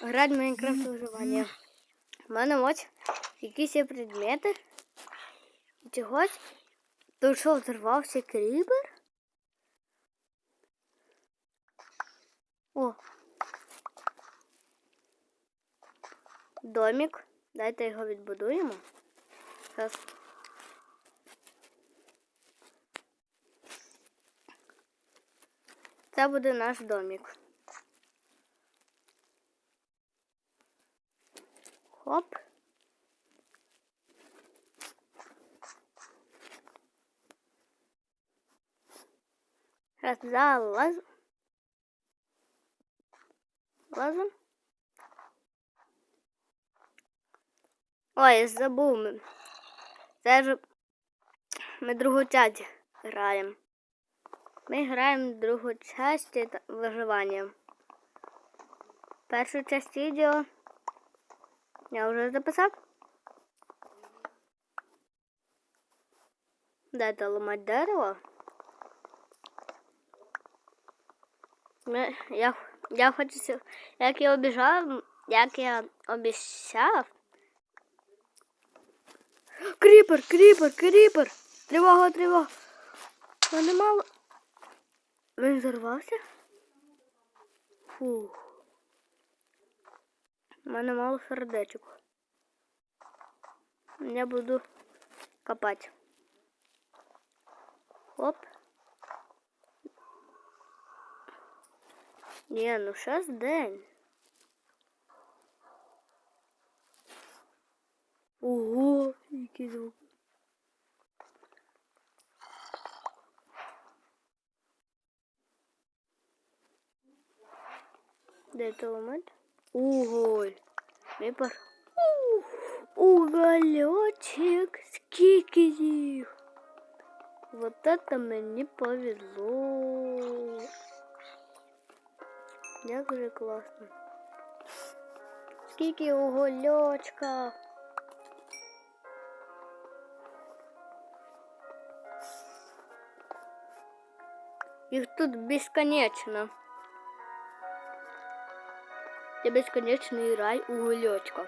грати в Майнкрафт виживання. У мене ось якісь є предмети. І чогось. Тут що взорвався кріпер? О. Домик. Дайте його відбудуємо. Зараз. Це буде наш домик. Хоп. Раз залаз. Лазом. Ой, забув. ми. Це ж ми другу часть граємо. Ми граємо другу часть виживання. Першу часть відео я вже записав. Дайте ламати дерево. Я, я хочу, як я обіжав, як я обіцяв. Кріпер, кріпер, кріпер! Тривога, тривога! Мене мало. Він зарвався? Фух. У мене мало сердечок. Я буду копати. Хоп. Ні, ну зараз день. Ого, який звук. Де толомат? Уголь. Випар. Уголечек. Скільки їх. Вот это мені повезло. Як же класно. Скільки угольочка. Їх тут безконечно. Це безконечний рай угольочка.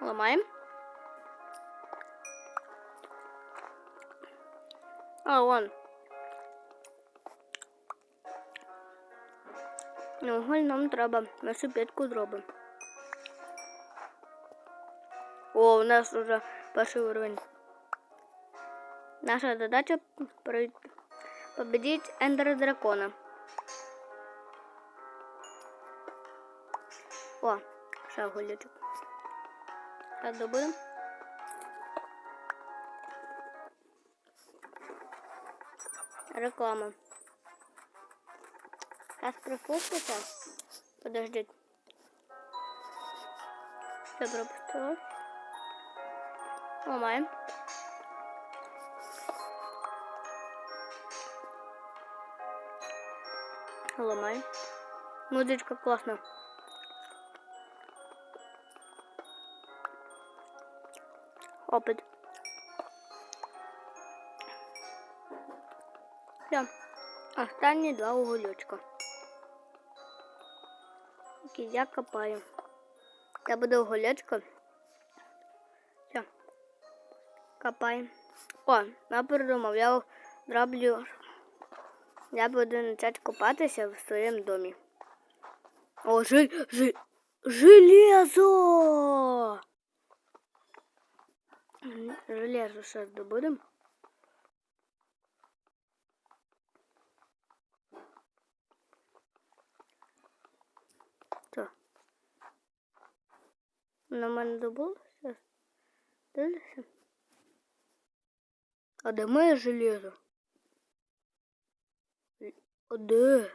Ламаємо. А, вон. Ну, уголь нам треба. Нашу п'ятку зробимо. О, у нас уже перший уровень. Наша задача победить Эндер Дракона. О, ще гулячок. Сейчас добудем. Реклама. Сейчас пропустите. Подождите. Все пропустила. Ломаем. Ломаем. Музычка классная. Опыт. Все. Останні два угольочка. Які я копаю. Це буде угольочка. Все. Копаємо. О, я придумав, я зроблю. Я буду почати копатися в своєму домі. О, жиль, жиль, железо! Железо сейчас добудем. Що? На мене добуло зараз? Дивишся? А де моє железо? А де?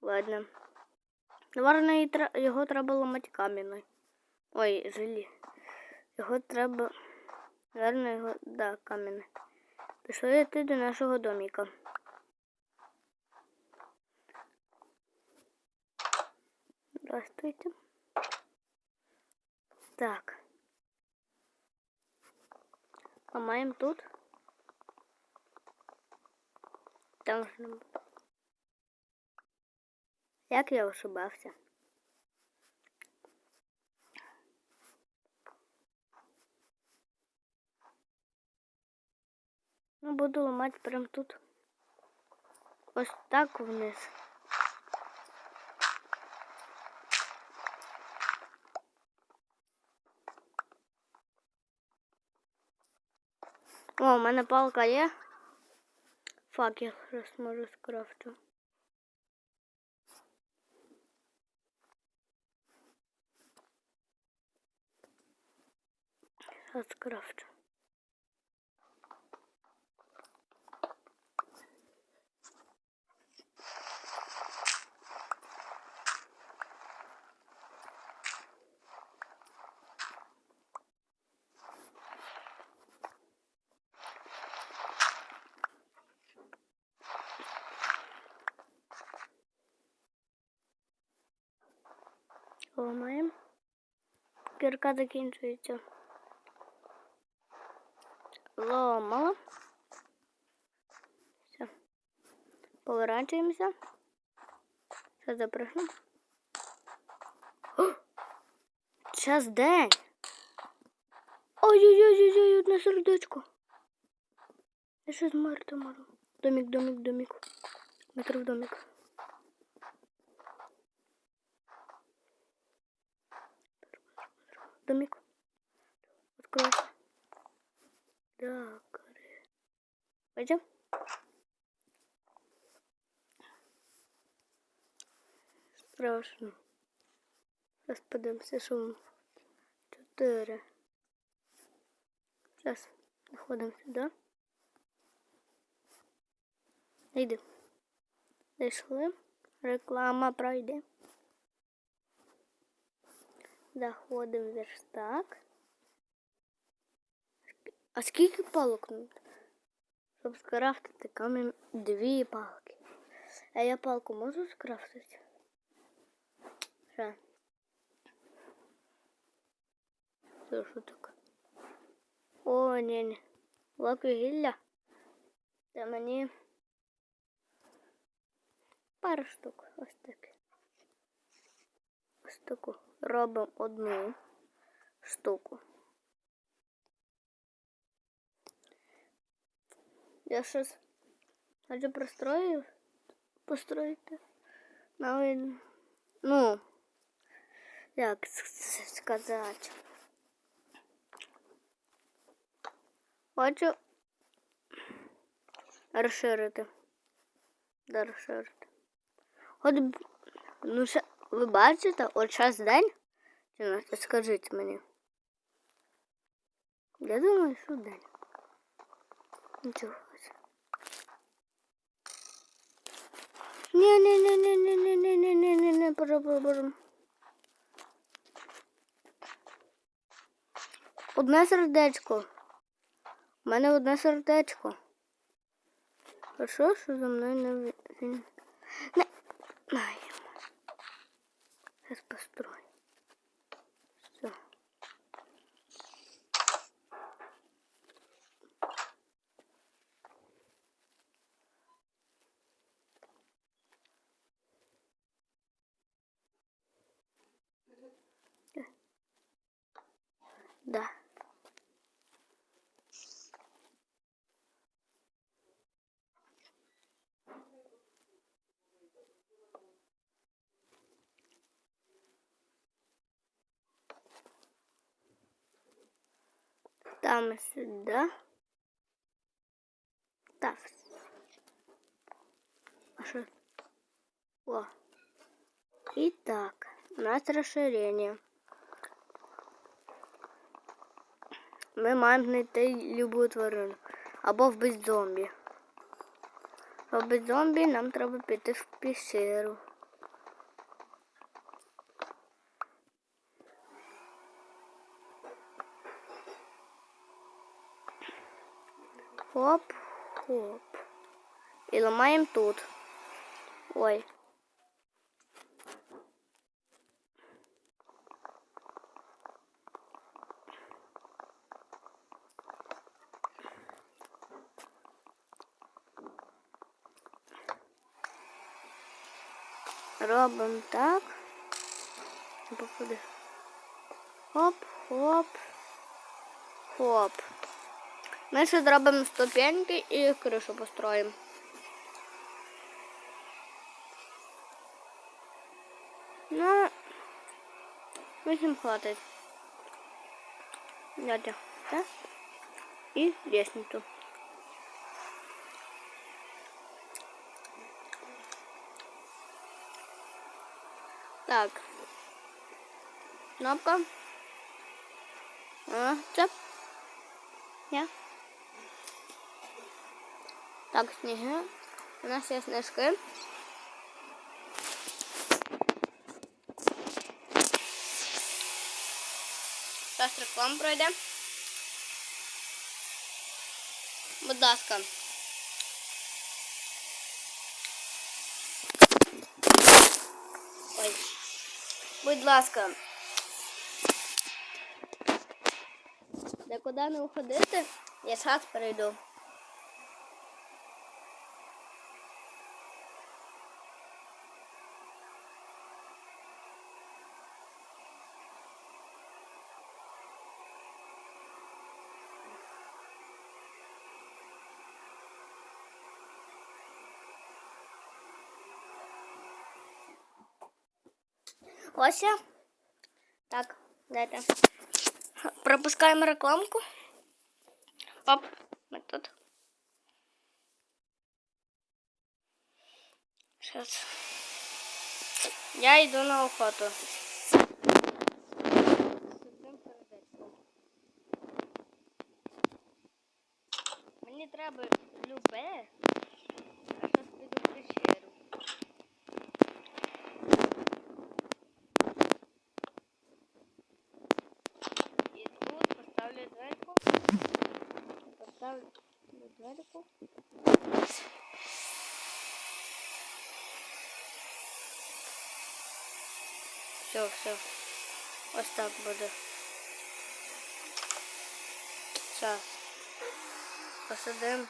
Ладно. Наверно, і тре- його треба ламати каміною. Ой, желі. Його треба. Наверно, його. Да, камінь. Пішли йти до нашого доміка. Здравствуйте. Так. Ламаємо тут. Ж. Як я ошибався? Ну, буду ламати прямо тут. Ось так вниз. О, у мене палка є. Факел зараз можу скрафту. Зараз скрафту. Ламаємо. Кірка закінчується. Ломала. Все. Поворачуємося. Запрыгнемо. О! Час день. Ой-ой-ой-ой-ой, одне сердечко. Я щось мертво можу. Домик, домик, домик. Метро в домик. домик. Откройся. Да, горы. Пойдем. Страшно. Распадаемся шумом. Четыре. Сейчас заходим сюда. Йди. Зайшли. Реклама пройде. Заходимо в верстак. А скільки палок? Щоб скрафтити камінь дві палки. А я палку можу скрафтити? Що? Це що таке? О, ні, ні. Лак гілля. Та мені пару штук. Ось таке. Ось таку. Робимо одну штуку. Я щось хочу прострою построїти. Новий, ну, як сказати. Хочу розширити. Да, розширити. От, ну, ще, ви бачите, от час день? Скажіть мені. Я думаю, що день. Нічого. Боже, боже. Одне сердечко. У мене одне сердечко. А що, що за мною не? Не. Маємо. Сейчас построю. Там сюда. Так. А что? О. Итак, у нас расширение. Ми маємо знайти любу тварину. Або вбити зомбі. Щоб вбити зомбі нам треба піти в пещеру. Хоп, хоп. и ломаем тут. Ой. Робимо так. Попади. Хоп, хоп, хоп. Ми ще зробимо ступеньки і кришу построїмо. Ну, вісім хватить. Дядя, так? І лестницю. Так. Кнопка. А, це. Я. Так, сніги. У нас є. Зараз реклама пройде. Будь ласка. Ой. Будь ласка. Де куди не уходити, я зараз перейду. Ось. Так, дайте. Пропускаємо рекламку. Оп, ми тут. Сейчас. Я йду на охоту. Мені треба любе, а зараз піду в пещеру. І тут поставлю дверку. Поставлю дверку. Все, все. Ось так буде. Зараз. Посадимо.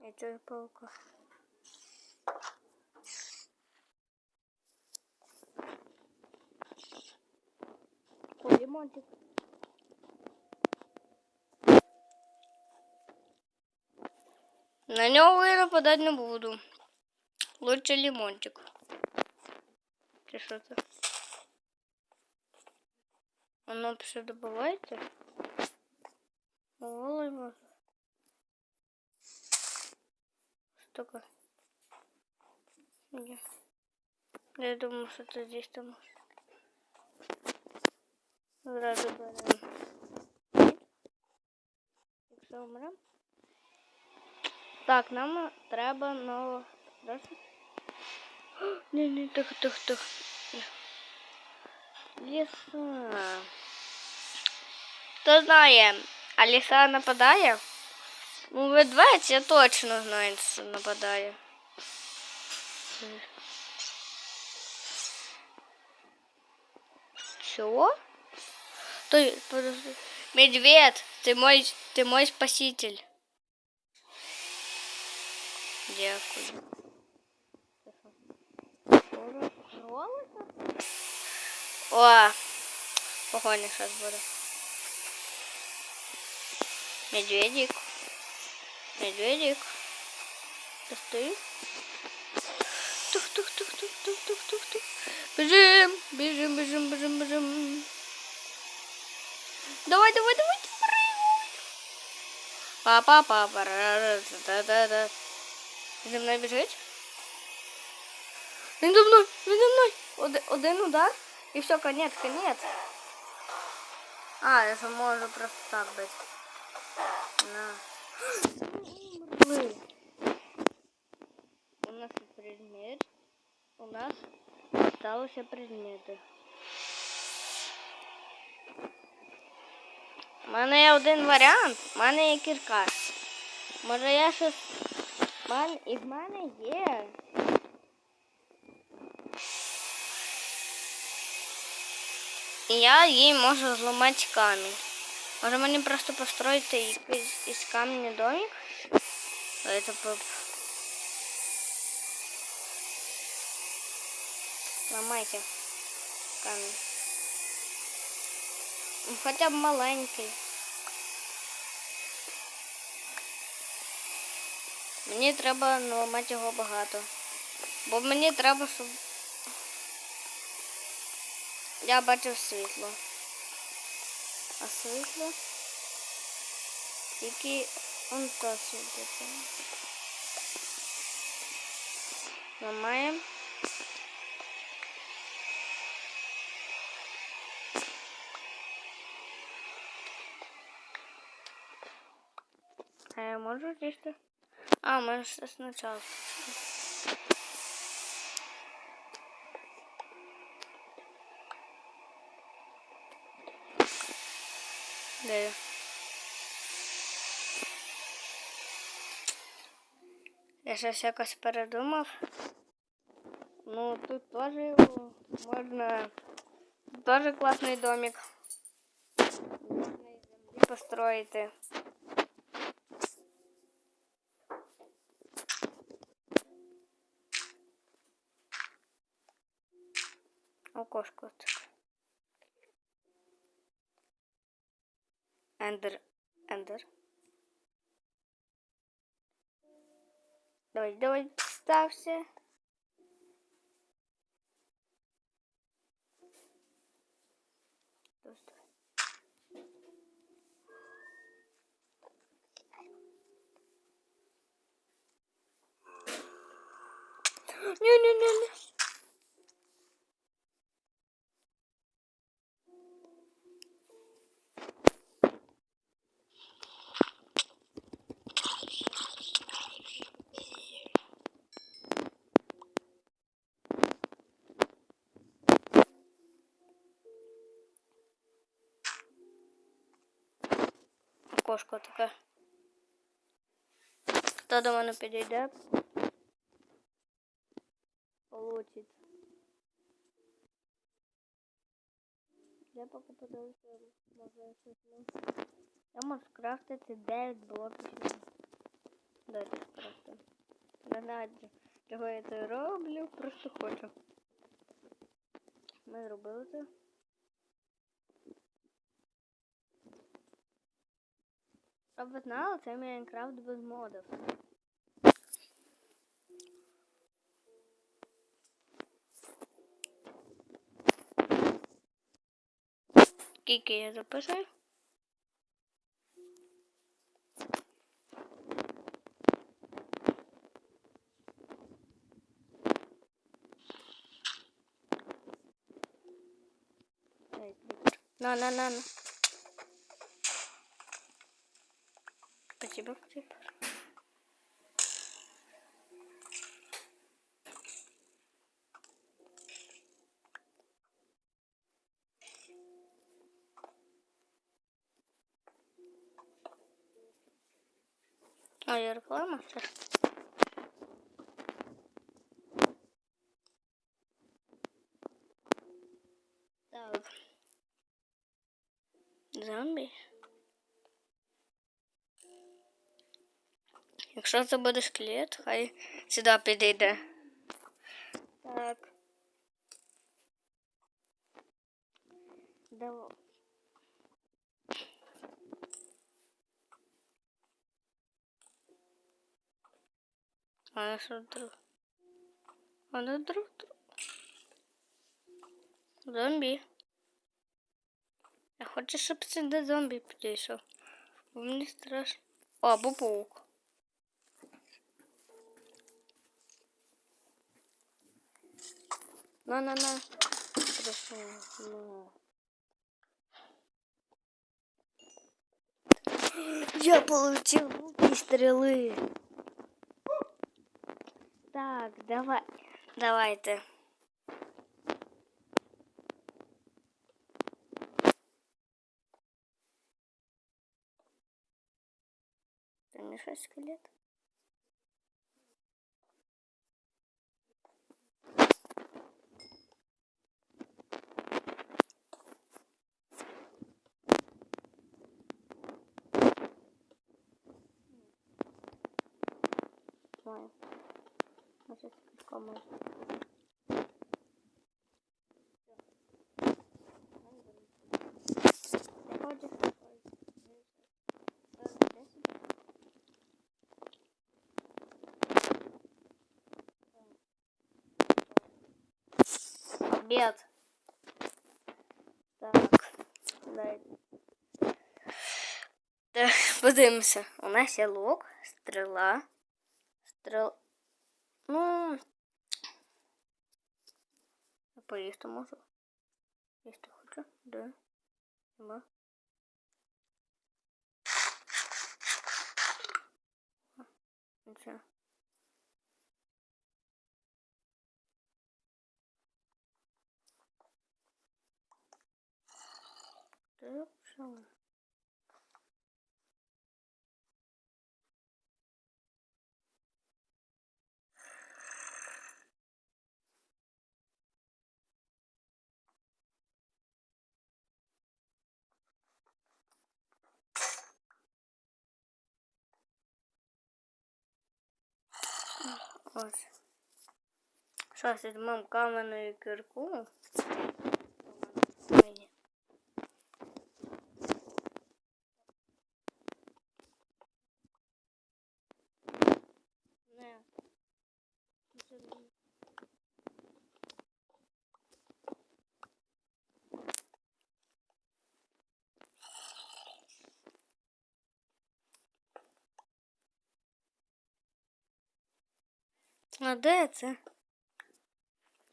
І цього паука. Ой, лимончик. На нього я нападати не буду. Лучше лимончик. Чи що це? Воно все добувається? Голий може. Столько. Ні. Я думаю, що це здесь там. Зразу беремо. Якщо вмрем. Так, нам треба ново. Раз. Ні, ні, тихо, тихо, тихо. Ліса. Хто знає, а ліса нападає? Ну, ведвець, я точно знаю, що нападає. Чего? Стой, подожди. Медведь, ты мой, ты мой спаситель. Дякую. О, погоня сейчас буде. Медведик. Медведик. Ты стоишь? Тух, тух, тух, тух, тух, тух, тух, тух. Бежим, бежим, бежим, бежим, бежим. Давай, давай, давай, прыгай. Папа, папа, да, да, да. За мною біжить? Він за мною, він за мною. Один, один удар і все, конец, конец. А, я же можу просто так бити. На. Умерли. У нас є предмет. У нас осталися предмети. У мене є один варіант. У мене є кірка. Може я щось. в мене- І в мене є. І я їй можу зламати камінь. Може мені просто построїти якийсь із камня домик? Это по... Ломайте камень. Ну, Хотя б маленький. Мені треба наламати його багато. Бо мені треба, щоб я бачив світло. А світло тільки он то світиться. Ламаємо. А я можу чисто? А, мы же сначала. Де я? Я щось якось передумав. Ну, тут теж можна теж класний домик. Можна із землі построїти. Окошко це. Ендер. Ендер. Давай, давай, стався. Просто. Не-не-не-не. Окошко таке. Хто до мене підійде? Получить. Я поки подивлюся, може щось. Я можу скрафтити 9 блоків. Дайте скрафтити. Не знаю, чого я це роблю, просто хочу. Ми зробили це. Щоб ви знали, це Майнкрафт без модів. Скільки я записую? На, на, на, на. Спасибо, спасибо. А, я Якщо це буде скелет, хай сюди підійде. Так. Давай. А що друг? А не друг друг. Зомбі. Я хочу, щоб сюди зомбі підійшов. Бо мені страшно. О, або паук. На, на, на. Хорошо. Ну. Я получил луки стрелы. Так, давай. Давайте. Там мешать скелет. Знаю. Може. Я. Обед. Так, дай. Так, подивимося. У нас є лук, стріла. Стріл. Ну. Поїсти можу. Їсти хочу. Да. Нема. Нічого. Так, що? Ось. Зараз візьмемо каменою і кирку. Мені. Не. Це не. А де це?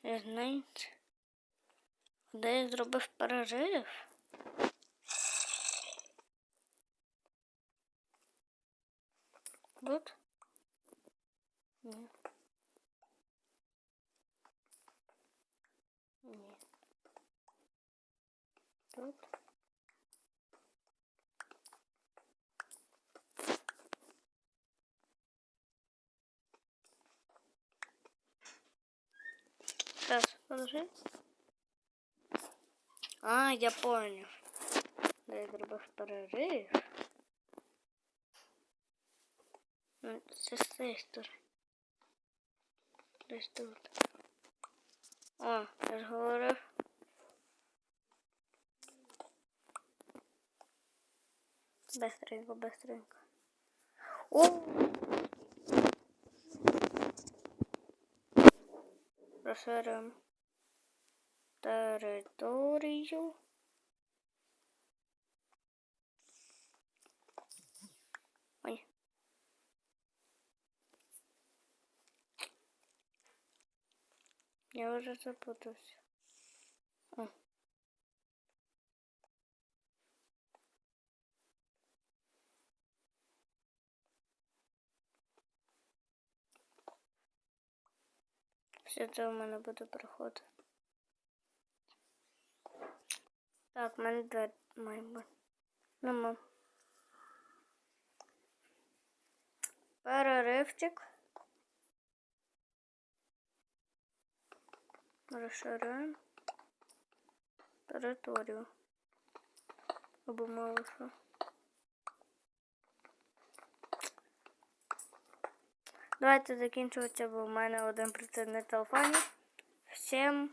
Я знаю. Де я зробив перерив? Тут? Ні. Ні. Тут? Подожди. А, я понял. Да, я зробив перерив. Ну, це з цієї сторони. Десь тут. О, я ж говорив. Быстренько, быстренько. О! Розширимо територію. Я вже запутався. О. Все це у мене буде проходити. Так, в мене двері має бути. Нема. Переривчик. Розширяємо територію. Або мало що. Давайте закінчувати, бо в мене один процент на телефоні. Всім